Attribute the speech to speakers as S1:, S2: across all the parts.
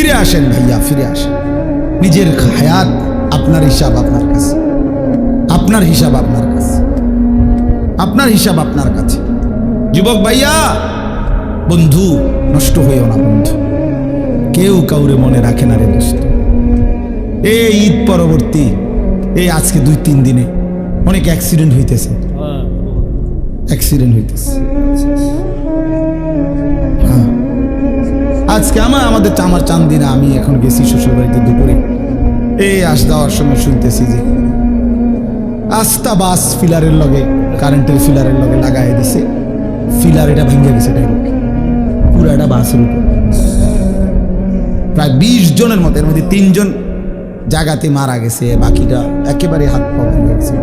S1: ফিরে আসেন ভাইয়া ফিরে আসেন। নিজের হায়াত আপনার হিসাব আপনার কাছে। আপনার হিসাব আপনার কাছে। আপনার হিসাব আপনার কাছে। যুবক ভাইয়া বন্ধু নষ্ট হয়েও না বন্ধু। কেউ কাউরে মনে রাখে না রে দোস্ত। এই ঈদ পরবর্তী এই আজকে দুই তিন দিনে অনেক অ্যাক্সিডেন্ট হইতেছে। অ্যাক্সিডেন্ট হইতেছে। আজকে আমার, আমাদের আমার চান্দিনা আমি এখন গেছি শ্বশুর বাড়িতে দুপুরে। এই আস যাওয়ার সময় শুনতেছি যে আস্তা বাস ফিলারের লগে, কারেন্টের ফিলারের লগে লাগাই দিছে। ফিলার এটা ভেঙে গেছে ডাইরেক্ট পুরাটা বাসের উপর। প্রায় বিশ জনের মতো, এর মধ্যে তিনজন জায়গাতে মারা গেছে, বাকিটা একেবারে হাত পা ভেঙে গেছে।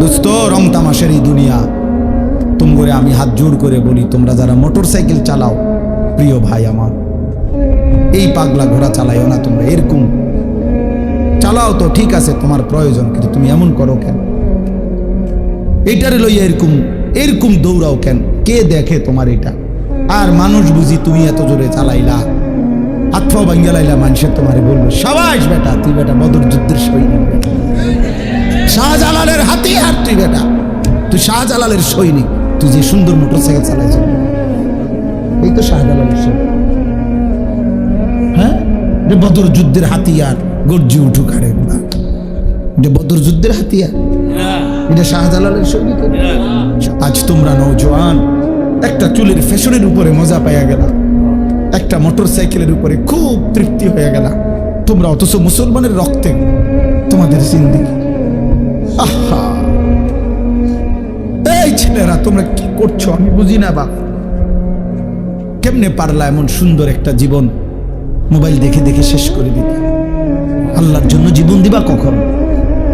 S1: দোস্ত, রং তামাশের এই দুনিয়া। তুম করে আমি হাত জোর করে বলি, তোমরা যারা মোটর সাইকেল চালাও, প্রিয় ভাই আমার, এই পাগলা ঘোড়া চালাইও না তোমরা, এরকম। চালাও তো, ঠিক আছে, তোমার প্রয়োজন, কিন্তু তুমি এমন করো কেন? এইটারে লইয়া এরকম এরকম দৌড়াও কেন? কে দেখে তোমার এটা? আর মানুষ বুঝি তুমি এত জোরে চালাইলা পাও ভাঙ্গা মানুষের তোমারে বলব সবাই বেটা, তুই বেটা বদর যুদ্ধের সৈনিক শাহজালালের হাতে আর তুই বেটা, তুই শাহজালালের সৈনিক। তুই যে সুন্দর মোটর সাইকেল চালাইছ এই তো শাহজালালের সৈনিক হ্যাঁ? যে বদর যুদ্ধের হাতিয়ার গর্জি আরে একবার এটা বদর যুদ্ধের হাতিয়ার? এটা শাহজালালের সৈনিক আজ তোমরা নৌজওয়ান একটা চুলের ফ্যাশনের উপরে মজা পাইয়া গেলা। একটা মোটর সাইকেলের উপরে খুব তৃপ্তি হয়ে গেলা। তোমরা অথচ মুসলমানের রক্তে তোমাদের জিন্দিগি। আহা! ছেলেরা, তোমরা কি করছ? আমি বুঝি না বাপ কেমনে পারলা এমন সুন্দর একটা জীবন? মোবাইল দেখে দেখে শেষ করে দিতে আল্লাহর জন্য জীবন দিবা কখন?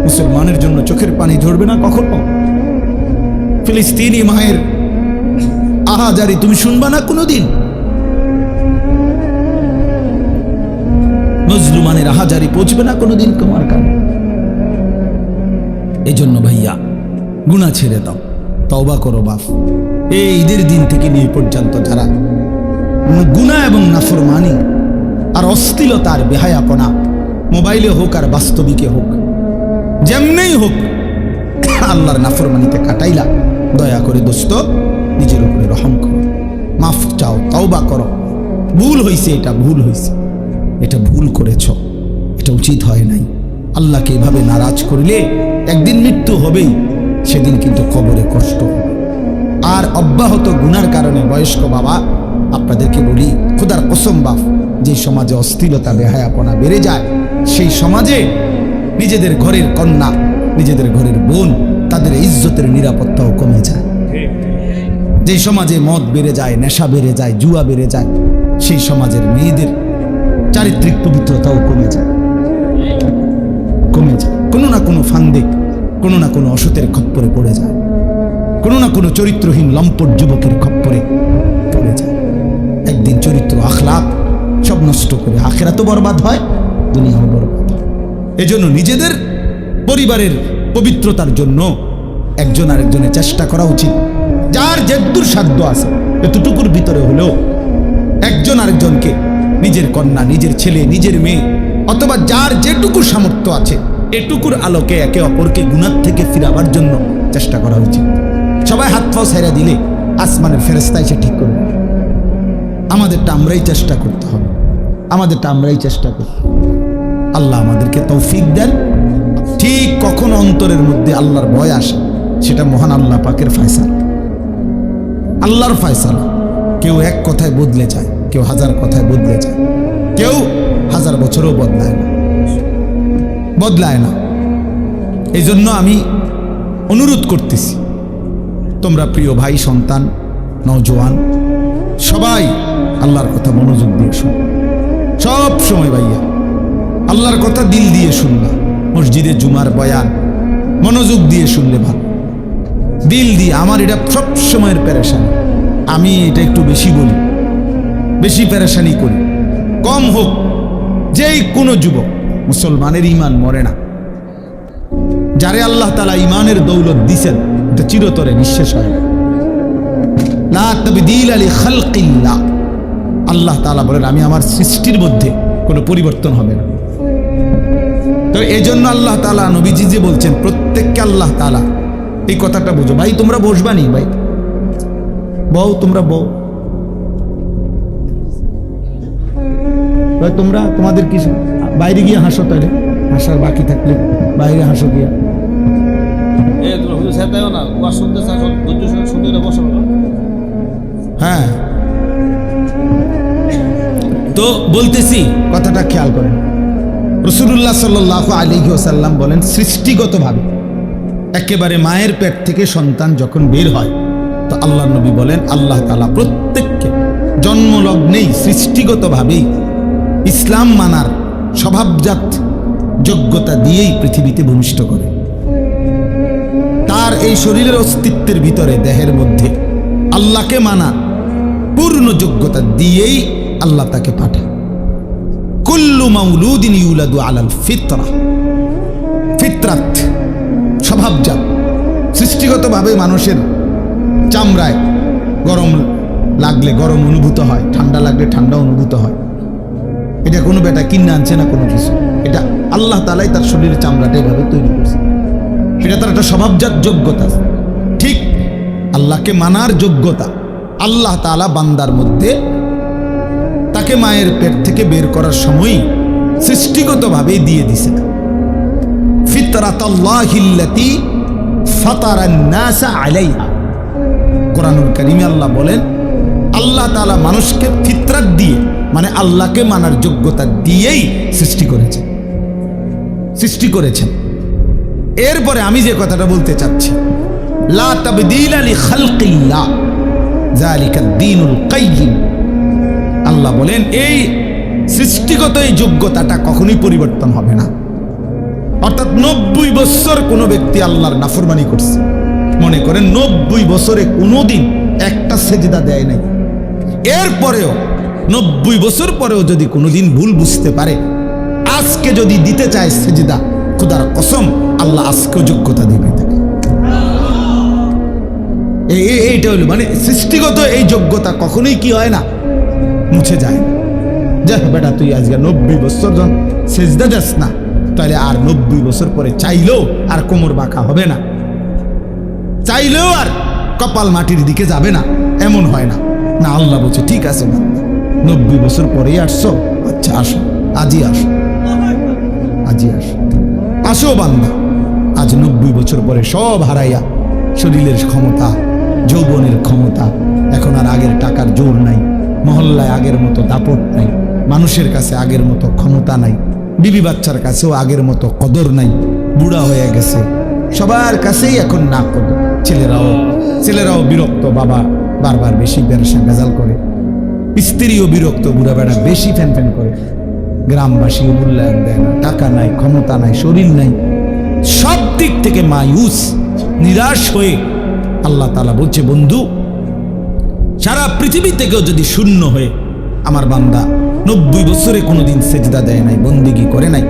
S1: মুসলমানের জন্য চোখের পানি ঝরবে না কখনো? ফিলিস্তিনি মায়ের আহাজারি তুমি শুনবা না কোনোদিন? মজলুমানের আহাজারি পৌঁছবে না কোনোদিন তোমার কানে? এই জন্য ভাইয়া গুণা ছেড়ে দাও। তওবা করো বাপ। এই ঈদের দিন থেকে নিয়ে পর্যন্ত যারা গুণা এবং নাফরমানি আর অস্থিলতার বেহায়াপনা মোবাইলে হোক আর বাস্তবিকে হোক, যেমনেই হোক, আল্লাহর নাফরমানিতে কাটাইলা, দয়া করে দোস্ত, নিজের উপরে রহম করো। মাফ চাও, তওবা করো। ভুল হইছে, এটা ভুল হইছে। এটা ভুল করেছ, এটা উচিত হয় নাই। আল্লাহকে এভাবে নারাজ করলে একদিন মৃত্যু হবেই। সেদিন কিন্তু কবরে কষ্ট আর অব্যাহত গুনার কারণে বয়স্ক বাবা, আপনাদেরকে বলি, খোদার কসম বাপ যে সমাজে অস্থিরতা, বেহায়াপনা বেড়ে যায়, সেই সমাজে নিজেদের ঘরের কন্যা, নিজেদের ঘরের বোন, তাদের ইজ্জতের নিরাপত্তাও কমে যায়। যে সমাজে মদ বেড়ে যায়, নেশা বেড়ে যায়, জুয়া বেড়ে যায়, সেই সমাজের মেয়েদের চারিত্রিক পবিত্রতাও কমে যায়। কমে যায়। কোনো না কোনো ফান্দে কোনো না কোনো অসতের খপ্পরে পড়ে যায়। কোনো না কোনো চরিত্রহীন লম্পট যুবকের খপ্পরে পড়ে যায়। একদিন চরিত্র আখলাপ সব নষ্ট করে আখেরা তো বরবাদ হয়, দুনিয়াও বরবাদ হয়। এজন্য নিজেদের, পরিবারের পবিত্রতার জন্য একজন আরেকজনের চেষ্টা করা উচিত। যার যেদূর সাধ্য আছে, এতটুকুর ভিতরে হলেও একজন আরেকজনকে নিজের কন্যা, নিজের ছেলে, নিজের মেয়ে, অথবা যার যেটুকু সামর্থ্য আছে এটুকুর আলোকে একে অপরকে গুণার থেকে ফিরাবার জন্য চেষ্টা করা উচিত। সবাই হাত পাও সাইরা দিলে আসমানের ফেরেস্তা এসে ঠিক করবে। আমাদেরটা আমরাই চেষ্টা করতে হবে। আমাদেরটা আমরাই চেষ্টা করতে আল্লাহ আমাদেরকে তৌফিক দেন। ঠিক কখন অন্তরের মধ্যে আল্লাহর ভয় আসে, সেটা মহান আল্লাহ পাকের ফয়সাল। আল্লাহর ফয়সালা। কেউ এক কথায় বদলে যায়, কেউ হাজার কথায় বদলে যায়, কেউ হাজার বছরও বদলায় না। বদলায় না। এই জন্য আমি অনুরোধ করতেছি, তোমরা প্রিয় ভাই, সন্তান, নওজোয়ান, সবাই আল্লাহর কথা মনোযোগ দিয়ে শুন। সব সময় ভাইয়া, আল্লাহর কথা দিল দিয়ে শুনবা, মসজিদে জুমার বয়ান, মনোযোগ দিয়ে শুনলে ভালো। দিল দিয়ে আমার এটা সব সময়ের প্যারেশানি আমি এটা একটু বেশি বলি, বেশি প্যারেশানি করি। কম হোক, যেই কোনো যুবক মুসলমানের ইমান মরে না। যারে আল্লাহ তালা ইমানের দৌলত দিছেন, এটা চিরতরে নিঃশেষ হয় না। আল্লাহ তালা বলেন, আমি আমার সৃষ্টির মধ্যে কোনো পরিবর্তন হবে না। তো এই জন্য আল্লাহ তালা নবীজি যে বলছেন, প্রত্যেককে আল্লাহ তালা এই কথাটা বুঝো। ভাই, তোমরা বসবানি ভাই? বউ, তোমরা বউ। তোমরা তোমাদের কি বাইরে গিয়ে হাসো তাহলে। হাসার বাকি থাকলে বাইরে হাসো গিয়া। হ্যাঁ। তো বলতেছি কথাটা খেয়াল করেন। রসুল্লাহ সাল্লাহ আলী ওসাল্লাম বলেন সৃষ্টিগতভাবে একেবারে মায়ের পেট থেকে সন্তান যখন বের হয় তো আল্লাহ নবী বলেন আল্লাহ তালা প্রত্যেককে জন্মলগ্নেই সৃষ্টিগতভাবেই ইসলাম মানার স্বভাবজাত যোগ্যতা দিয়েই পৃথিবীতে ভূমিষ্ঠ করে। তার এই শরীরের অস্তিত্বের ভিতরে, দেহের মধ্যে আল্লাহকে মানা, পূর্ণ যোগ্যতা দিয়েই আল্লাহ তাকে পাঠায়। কুল্লু মাউলুদিন ইউলাদু আলাল ফিতরা। ফিতরাত স্বভাবজাত, সৃষ্টিগতভাবে মানুষের চামড়ায় গরম লাগলে গরম অনুভূত হয়, ঠান্ডা লাগলে ঠান্ডা অনুভূত হয়। এটা কোনো বেটা কিনে আনছে না কোনো কিছু। এটা আল্লাহ তালাই তার শরীরের চামড়াটা এভাবে তৈরি করছে। এটা তার একটা স্বভাবজাত যোগ্যতা। ঠিক আল্লাহকে মানার যোগ্যতা আল্লাহ তাআলা বান্দার মধ্যে তাকে মায়ের পেট থেকে বের করার সময় সৃষ্টিগতভাবেই দিয়ে দিছে। ফিতরাতাল্লাহিল্লাতি ফাতারান নাসা আলাইহা। কোরআনুল কারিমে আল্লাহ বলেন আল্লাহ তাআলা মানুষকে ফিতরাত দিয়ে মানে আল্লাহকে মানার যোগ্যতা দিয়েই সৃষ্টি করেছেন সৃষ্টি করেছেন। এরপরে আমি যে কথাটা বলতে চাচ্ছি, লা তাবদীলা লি খালকিল্লাহ, যালিকা দ্বীনুল কাইয়িম আল্লাহ বলেন, এই সৃষ্টিগত এই যোগ্যতাটা কখনোই পরিবর্তন হবে না। অর্থাৎ নব্বই বছর কোনো ব্যক্তি আল্লাহর নাফরমানি করছে। মনে করেন নব্বই বছরে কোনোদিন একটা সেজদা দেয় নাই। এরপরেও, নব্বই বছর পরেও যদি কোনোদিন ভুল বুঝতে পারে, আজকে যদি দিতে চায় সেজদা, খুদার কসম, আল্লাহ আজকেও যোগ্যতা দিবে এইটা হলো মানে সৃষ্টিগত এই যোগ্যতা কখনোই কি হয় না? মুছে যায়। যাক বেটা, তুই আজকে নব্বই বছর জন সেজদা যাস না, তাহলে আর নব্বই বছর পরে চাইলেও আর কোমর বাঁকা হবে না। চাইলেও আর কপাল মাটির দিকে যাবে না, এমন হয় না। না, আল্লাহ বলছে, ঠিক আছে বান্দা নব্বই বছর পরেই আসছো? আচ্ছা আসো। আজই আসো। আজই আসো। আসো বান্দা। আজ নব্বই বছর পরে সব হারাইয়া, শরীরের ক্ষমতা, যৌবনের ক্ষমতা, এখন আর আগের টাকার জোর নাই। মহল্লায় আগের মতো দাপট নাই। মানুষের কাছে আগের মতো ক্ষমতা নাই। বিবি বাচ্চার কাছেও আগের মতো কদর নাই। বুড়া হয়ে গেছে। সবার কাছেই এখন না কদর। ছেলেরাও ছেলেরাও বিরক্ত বাবা। বারবার বেশি ব্যবসা ভেজাল করে। স্ত্রীও বিরক্ত বুড়া বেড়া বেশি ফ্যান ফ্যান করে। গ্রামবাসী মূল্যায়ন দেয় না, টাকা নাই, ক্ষমতা নাই, শরীর নাই। সব দিক থেকে মায়ুস, নিরাশ হয়ে আল্লাহ তালা বলছে, বন্ধু, সারা পৃথিবী থেকেও যদি শূন্য হয়ে আমার বান্দা নব্বই বছরে কোনোদিন সেজদা দেয় নাই, বন্দিগি করে নাই,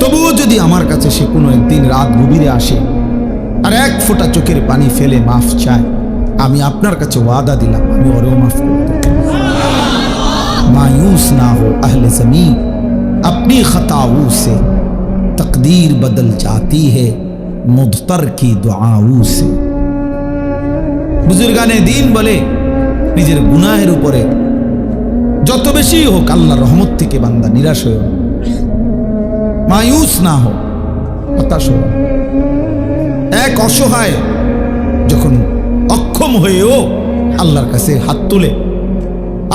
S1: তবুও যদি আমার কাছে সে কোনো একদিন রাত গভীরে আসে আর এক ফোঁটা চোখের পানি ফেলে মাফ চায় আমি আপনার কাছে ওয়াদা দিলাম আমি ওরেও মাফ করতে मायूस ना हो अहले जमी अपनी खताओं से तकदीर बदल जाती है मुदतर की दुआओं से বুজুর্গানে দিন বলে নিজের গুনাহের উপরে যত বেশি হোক আল্লাহ রহমত থেকে বান্দা নিরাশ হয়ে মায়ুস না হোক হতাশ হও না। এক অসহায় যখন অক্ষম হয়েও আল্লাহর কাছে হাত তুলে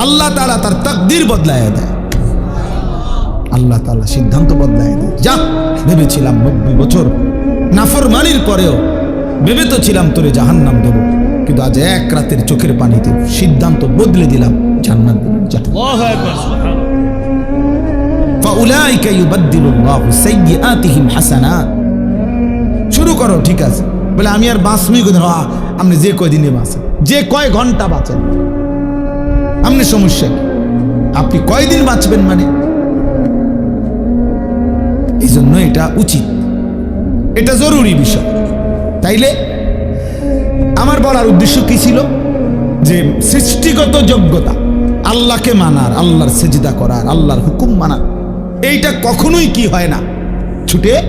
S1: আল্লাহ তালা তার তাকদির বদলায় দেয়। আল্লাহ তালা সিদ্ধান্ত বদলায় দেয়। যা ভেবেছিলাম নব্বই বছর নাফরমানির পরেও ভেবে তো ছিলাম তোরে জাহান নাম দেব কিন্তু আজ এক রাতের চোখের পানিতে সিদ্ধান্ত বদলে দিলাম জান্নাত ফাউলাইকা ইউবাদদিলুল্লাহু সাইয়্যাতিহিম হাসানাত। শুরু করো ঠিক আছে। বলে আমি আর বাঁচবই কোথায়? আহ, আপনি যে কয়দিনে বাঁচেন যে কয় ঘণ্টা বাঁচেন আপনি সমস্যা কি? আপনি কয়দিন বাঁচবেন মানে? এই জন্য এটা উচিত। এটা জরুরি বিষয়। তাইলে আমার বলার উদ্দেশ্য কি ছিল? যে সৃষ্টিগত যোগ্যতা আল্লাহকে মানার আল্লাহর সেজদা করার আল্লাহর হুকুম মানার এইটা কখনোই কি হয় না? ছুটে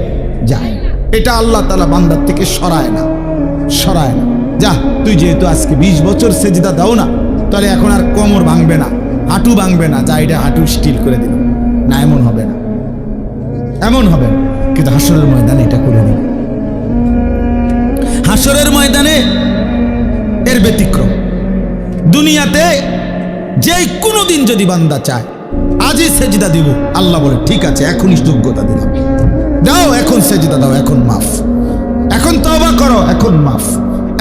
S1: যায়। এটা আল্লাহ তালা বান্দার থেকে সরায় না সরায় না। যা, তুই যেহেতু আজকে বিশ বছর সেজিদা দাও না, তাহলে এখন আর কোমর ভাঙবে না, হাঁটু ভাঙবে না, যা এটা হাঁটু স্টিল করে দিল, না এমন হবে না। এমন হবে কিন্তু হাসরের ময়দানে এটা করে দিল। হাসরের ময়দানে এর ব্যতিক্রম। দুনিয়াতে যে কোনো দিন যদি বান্দা চায়, আজই সেজদা দিব, আল্লাহ বলে, ঠিক আছে, এখনই যোগ্যতা দিলাম। দাও এখন সেজদা দাও এখন মাফ। এখন তওবা করো এখন মাফ।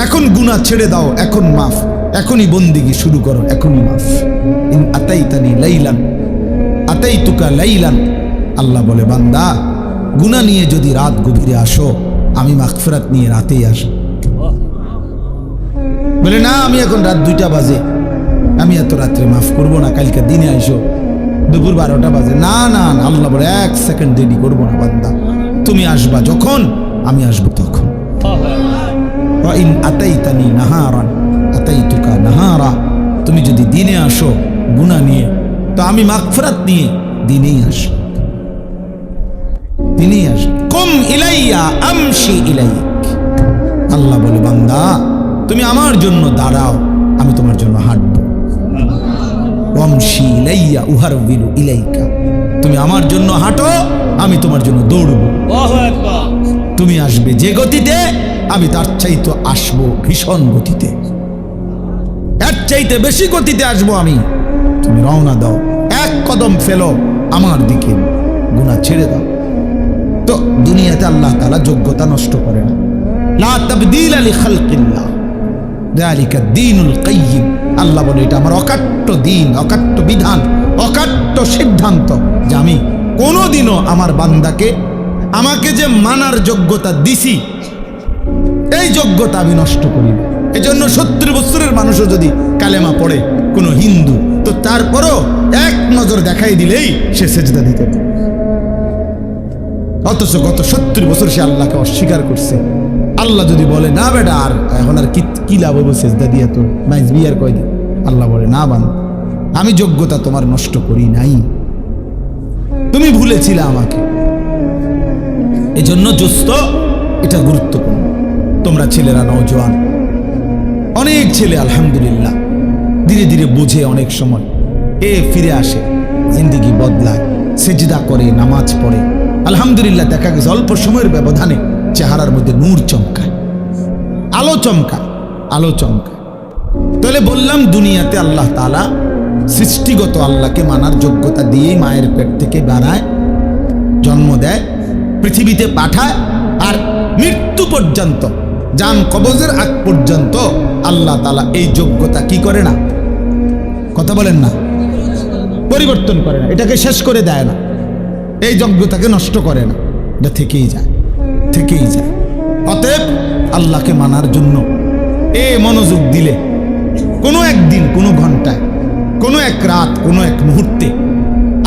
S1: এখন গুনাহ ছেড়ে দাও এখন মাফ। এখনই বন্দিগি শুরু করো এখনই মাফ। ইন আতাইতানি লাইলান আতাইতুকা লাইলান। আল্লাহ বলে বান্দা গুনাহ নিয়ে যদি রাত গভীরে আসো আমি মাগফিরাত নিয়ে রাতেই আসো বলে না আমি এখন রাত দুইটা বাজে। আমি এত রাত্রে মাফ করব না কালকে দিনে আইসো। দুপুর বারোটা বাজে। না না, আল্লাহ বলে এক সেকেন্ড দেরি করব না বান্দা। তুমি আসবা যখন, আমি আসব তখন। আতাইতানি নাহারান, আতাইতুকা নাহারা, তুমি যদি দিনে আসো গুনাহ নিয়ে, তো আমি মাগফিরাত নিয়ে দিনেই আসো দিনেই আসো কুম ইলাইয়া আমশি ইলাইক। আল্লাহ বলে, বান্দা, তুমি আমার জন্য দাঁড়াও, আমি তোমার জন্য হাঁটবো। ওয়ামশি ইলাইয়া উহার ইলাইকা, তুমি আমার জন্য হাঁটো আমি তোমার জন্য দৌড়বো। তুমি আসবে যে গতিতে আমি তার চাইতে আসব ভীষণ গতিতে। এর চাইতে বেশি গতিতে আসব আমি। তুমি রওনা দাও এক কদম ফেলো আমার দিকে গুণা ছেড়ে দাও। তো দুনিয়াতে আল্লাহ তালা যোগ্যতা নষ্ট করে না। লা তাবদিল আলি খালকিল্লাহ। যালিকা দ্বীনুল কাইয়িম আল্লাহ বলে এটা আমার অকাট্য দিন অকাট্য বিধান অকাট্য সিদ্ধান্ত যে আমি কোনোদিনও আমার বান্দাকে, আমাকে যে মানার যোগ্যতা দিছি, এই যোগ্যতা আমি নষ্ট করি না। এজন্য সত্তর বছরের মানুষও যদি কালেমা পড়ে, কোনো হিন্দু, তো তারপরও এক নজর দেখাই দিলেই সে সেজদা দিতে অথচ গত সত্তর বছর সে আল্লাহকে অস্বীকার করছে। আল্লাহ যদি বলে, না বেটা, আর এখন আর কি কি লাভ হব সেজদা দিয়ে তোর? মাইজ বিয়ার কয়দিন? আল্লাহ বলে, না বান আমি যোগ্যতা তোমার নষ্ট করি নাই। তুমি ভুলেছিলে আমাকে। এজন্য জোস্ত এটা গুরুত্বপূর্ণ। তোমরা ছেলেরা নওজোয়ান অনেক ছেলে, আলহামদুলিল্লাহ। ধীরে ধীরে বোঝে অনেক সময়। এ ফিরে আসে, জিন্দিগি বদলায়, সেজদা করে, নামাজ পড়ে। আলহামদুলিল্লাহ, দেখা গেছে অল্প সময়ের ব্যবধানে চেহারার মধ্যে নূর চমকায়। আলো চমকায় আলো চমকায়। তাহলে বললাম, দুনিয়াতে আল্লাহ তালা সৃষ্টিগত আল্লাহকে মানার যোগ্যতা দিয়েই মায়ের পেট থেকে বাড়ায়, জন্ম দেয়, পৃথিবীতে পাঠায় আর মৃত্যু পর্যন্ত যান কবজের আগ পর্যন্ত আল্লাহ তালা এই যোগ্যতা কি করে না? কথা বলেন না। পরিবর্তন করে না। এটাকে শেষ করে দেয় না। এই যোগ্যতাকে নষ্ট করে না। এটা থেকেই যায়। থেকেই যায়। অতএব আল্লাহকে মানার জন্য এ মনোযোগ দিলে কোনো একদিন, কোনো ঘন্টায় কোনো এক রাত, কোনো এক মুহূর্তে।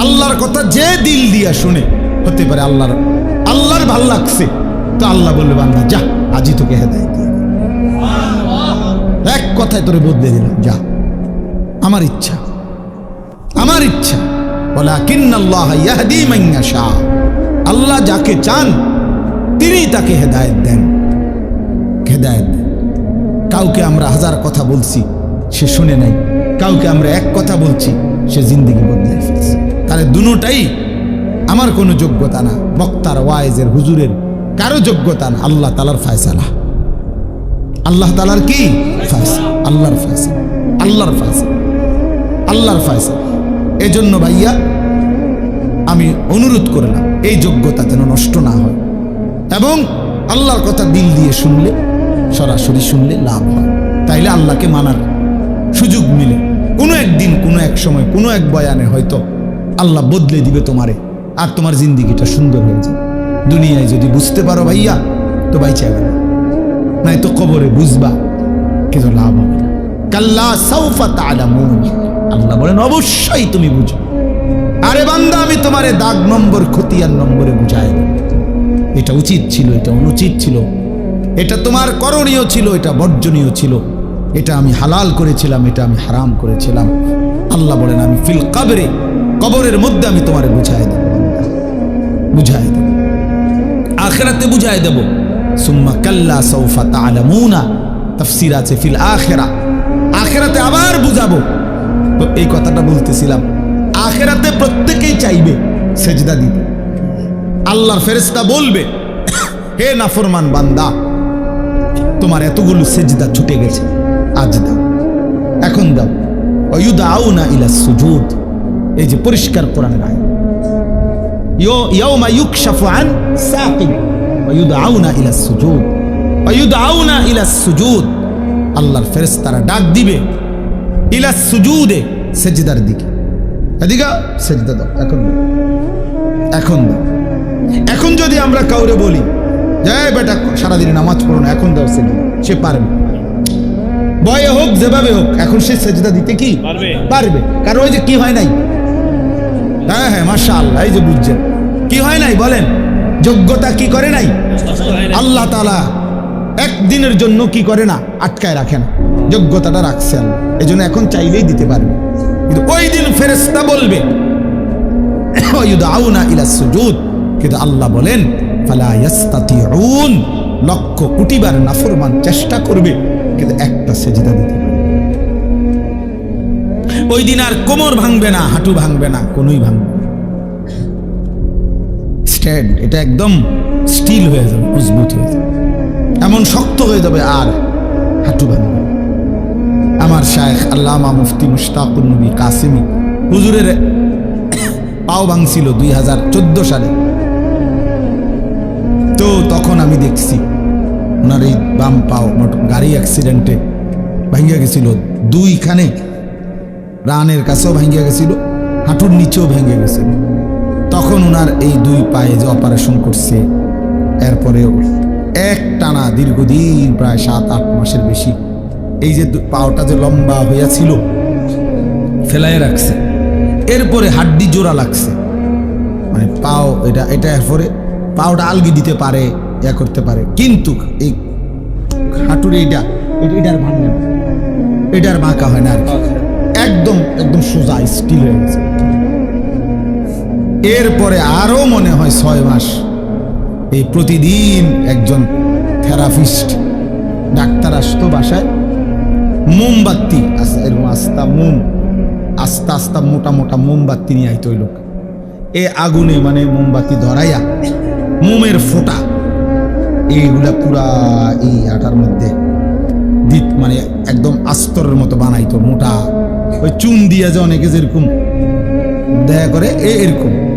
S1: আল্লাহর কথা যে দিল দিয়া শুনে, হতে পারে আল্লাহর আল্লাহর ভালো লাগছে, তো আল্লাহ বলবে, বান্দা, যা আজই তোকে হেদায় দিয়ে এক কথায় তোরে বদলে দিলাম, যা। আমার ইচ্ছা আমার ইচ্ছা। বলে কিন্নাল্লাহ ইয়াহদি মাইয়া শাহ আল্লাহ যাকে চান তিনি তাকে হেদায়েত দেন। হেদায়েত কাউকে আমরা হাজার কথা বলছি, সে শুনে নাই। কাউকে আমরা এক কথা বলছি, সে জিন্দিগি বদলে ফেলছে। তাহলে দুটাই আমার কোনো যোগ্যতা না, বক্তার, ওয়াইজের, হুজুরের, কারও যোগ্যতা না, আল্লাহ তালার ফায়সালা। আল্লাহ তালার কি? আল্লাহর ফায়সা আল্লাহর ফায়সালা আল্লাহর ফায়সালা। এজন্য ভাইয়া, আমি অনুরোধ করলাম, এই যোগ্যতা যেন নষ্ট না হয়। এবং আল্লাহর কথা দিল দিয়ে শুনলে, সরাসরি শুনলে লাভ হয়। তাইলে আল্লাহকে মানার সুযোগ মিলে। কোনো একদিন, কোনো এক সময়, কোনো এক বয়ানে হয়তো আল্লাহ বদলে দিবে তোমারে, আর তোমার জিন্দিগিটা সুন্দর হয়ে যাবে। দুনিয়ায় যদি বুঝতে পারো ভাইয়া, তো বাইচা গেল। নাই তো কবরে বুঝবা, কিন্তু লাভ হবে না। কাল্লা সাউফা তালামুন আল্লাহ বলেন, অবশ্যই তুমি বুঝো। আরে বান্দা, আমি তোমারে দাগ নম্বর, খতিয়ান নম্বরে বুঝাই এটা উচিত ছিল, এটা অনুচিত ছিল। এটা তোমার করণীয় ছিল, এটা বর্জনীয় ছিল। এটা আমি হালাল করেছিলাম, এটা আমি হারাম করেছিলাম। আল্লাহ বলেন, আমি ফিল কাবরে, কবরের মধ্যে আমি তোমারে বুঝাই দেব বুঝাই দেব। আখেরাতে বুঝাই দেব। সুম্মা কাল্লা সৌফা তালামুনা। তাফসির আছে ফিল আখেরা। আখেরাতে আবার বুঝাবো। তো এই কথাটা বলতেছিলাম, আখেরাতে প্রত্যেকেই চাইবে সেজদা দিতে। আল্লাহর ফেরেশতা বলবে, হে নাফরমান বান্দা, তোমার এতগুলো সেজদা ছুটে গেছে। আজ দাও এখন দাও। অয়ুদাউনা ইলা সুজুদ। এই যে পরিষ্কার কোরআনের আয় আল্লাহর ডাক দিবে, ইলা সুজুদে, সেজদার দিকে। এদিকে সেজদা দাও। এখন এখন দাও। এখন যদি আমরা কাউরে বলি যে বেটা, সারাদিন নামাজ পড়ো না, এখন দাও সেজদা সে পারবে বয়ে হোক যেভাবে হোক এখন সে সেজদা দিতে কি?
S2: পারবে।
S1: পারবে। কারণ ওই যে কি হয় নাই? হ্যাঁ হ্যাঁ মাসা আল্লাহ এই যে বুঝছেন। কি হয় নাই বলেন? যোগ্যতা কি করে নাই? আল্লাহ তালা একদিনের জন্য কি করে না? আটকায় রাখে না যোগ্যতাটা রাখছে আল্লাহ। এই জন্য এখন চাইলেই দিতে পারবে। কিন্তু ওই দিন ফেরেস্তা বলবে ওয়ুদাউনা ইলা সুজুদ। কিন্তু আল্লাহ বলেন লক্ষ কোটিবার নাফরমান চেষ্টা করবে। কিন্তু একটা সেজদা দিতে পারবে না। ওই দিন আর কোমর ভাঙবে না, হাঁটু ভাঙবে না, কোনোই ভাঙবে স্ট্যান্ড এটা একদম স্টিল হয়ে যাবে, মজবুত হয়ে যাবে। এমন শক্ত হয়ে যাবে আর হাঁটু ভাঙবে আমার শায়েখ আল্লামা মুফতি মুশতাকুর নবী কাসিমি হুজুরের পাও ভাঙছিল দুই হাজার চোদ্দ সালে। তো তখন আমি দেখছি ওনার এই বাম পাও গাড়ি অ্যাক্সিডেন্টে ভাঙ্গিয়া গেছিল। দুইখানে রানের কাছেও ভাঙ্গিয়া গেছিল, হাঁটুর নিচেও ভেঙে গেছিল। তখন ওনার এই দুই পায়ে যে অপারেশন করছে এরপরে এক টানা দীর্ঘদিন প্রায় সাত, আট মাসের বেশি এই যে পাওটা যে লম্বা হইয়াছিল ফেলায় রাখছে। এরপরে হাড্ডি জোড়া লাগছে। মানে পাও, এটা এটা এরপরে পাওটা আলগি দিতে পারে ইয়া করতে পারে। কিন্তু এই হাঁটুর এইটা এটা- এটার ভাঙবে না এটার বাঁকা হয় না আর একদম একদম সোজা স্টিল হয়ে গেছে। এরপরে আরও মনে হয় ছয় মাস এই প্রতিদিন একজন থেরাপিস্ট, ডাক্তার আসতো বাসায়। মোমবাতি এরকম আস্তা মোম, আস্তা আস্তা মোটা মোটা মোমবাতি নিয়ে আইতো ওই লোক। এ আগুনে মানে মোমবাতি ধরাইয়া মোমের ফোঁটা এইগুলা পুরা এই আটার মধ্যে দিত মানে একদম আস্তরের মতো বানাইতো মোটা। ওই চুন দিয়ে যে অনেকে যেরকম দয়া করে এ এরকম।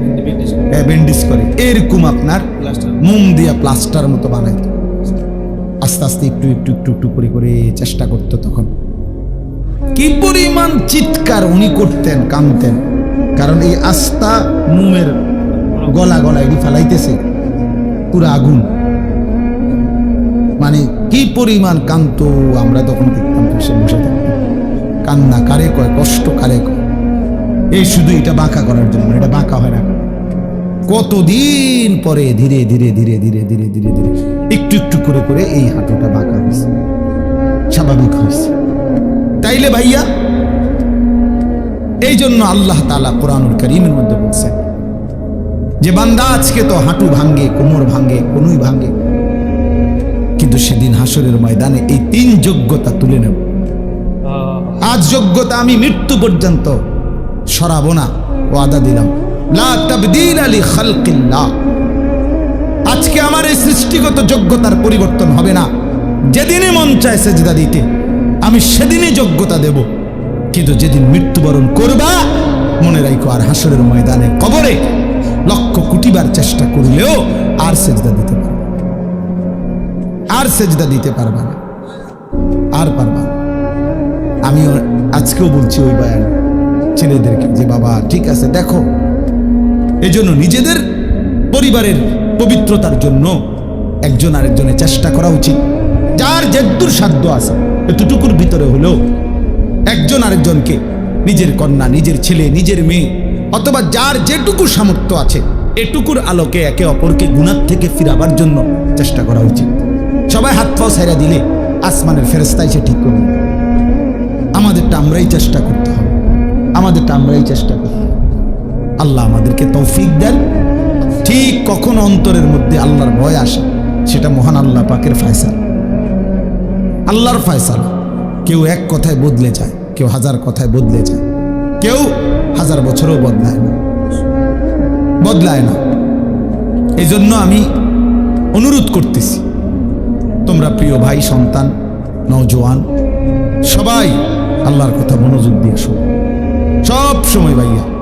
S1: ব্যান্ডেজ করে। এরকম আপনার. মোম দিয়া প্লাস্টার মতো বানাইতো। আস্তে আস্তে একটু একটু একটু একটু করে করে চেষ্টা করতো তখন। কি পরিমাণ চিৎকার উনি করতেন কানতেন। কারণ এই আস্থা মোমের গলা গলা এটি ফেলাইতেছে। পুরো আগুন। মানে কি পরিমাণ কান্ত আমরা তখন দেখতাম পাশে বসে থাকতাম কান্না কারে কয়, কষ্ট কারে কয়। এই শুধু এটা বাঁকা করার জন্য এটা বাঁকা হয় না। কতদিন পরে ধীরে ধীরে ধীরে ধীরে ধীরে ধীরে ধীরে একটু একটু করে করে এই হাঁটুটা বাঁকা হয়েছে। স্বাভাবিক হয়েছে। তাইলে ভাইয়া, এই জন্য আল্লাহ তালা কোরআনুল করিমের মধ্যে বলছেন যে, বান্দা আজকে তো হাঁটু ভাঙ্গে কোমর ভাঙ্গে কোনুই ভাঙ্গে কিন্তু সেদিন হাসরের ময়দানে এই তিন যোগ্যতা তুলে নেব। আজ যোগ্যতা আমি মৃত্যু পর্যন্ত সরাবো না, ওয়াদা দিলাম। আজকে আমার এই সৃষ্টিগত যোগ্যতার পরিবর্তন হবে না। যেদিনে মন চায় সেজদা দিতে, আমি সেদিনই যোগ্যতা দেব। কিন্তু যেদিন মৃত্যুবরণ করবা, মনে রাখো আর হাসরের ময়দানে কবরে লক্ষ কোটিবার চেষ্টা করলেও আর সেজদা দিতে পারবে। আর সেজদা দিতে পারবা না। আর পারবা না। আমিও আজকেও বলছি ওই বয়ান ছেলেদেরকে যে, বাবা, ঠিক আছে, দেখো। এজন্য নিজেদের পরিবারের পবিত্রতার জন্য একজন আরেকজনের চেষ্টা করা উচিত। যার যেদূর সাধ্য আছে, এতটুকুর ভিতরে হলেও একজন আরেকজনকে নিজের কন্যা, নিজের ছেলে, নিজের মেয়ে, অথবা যার যেটুকু সামর্থ্য আছে, এটুকুর আলোকে একে অপরকে গুণার থেকে ফিরাবার জন্য চেষ্টা করা উচিত। সবাই হাত পাও সাইরা দিলে আসমানের ফেরস্তাই সে ঠিক করবে। আমাদেরটা আমরাই চেষ্টা করতে হবে। আমাদেরটা আমরাই চেষ্টা করি আল্লাহ আমাদেরকে তৌফিক দেন। ঠিক কখন অন্তরের মধ্যে আল্লাহর ভয় আসে, সেটা মহান আল্লাহ পাকের ফয়সাল। আল্লাহর ফয়সাল। কেউ এক কথায় বদলে যায়, কেউ হাজার কথায় বদলে যায়। কেউ হাজার বছরও বদলায় না। বদলায় না। এই জন্য আমি অনুরোধ করতেছি তোমরা প্রিয় ভাই সন্তান নওজোয়ান সবাই আল্লাহর কথা মনোযোগ দিয়ে শোনো। সব সময় ভাইয়া।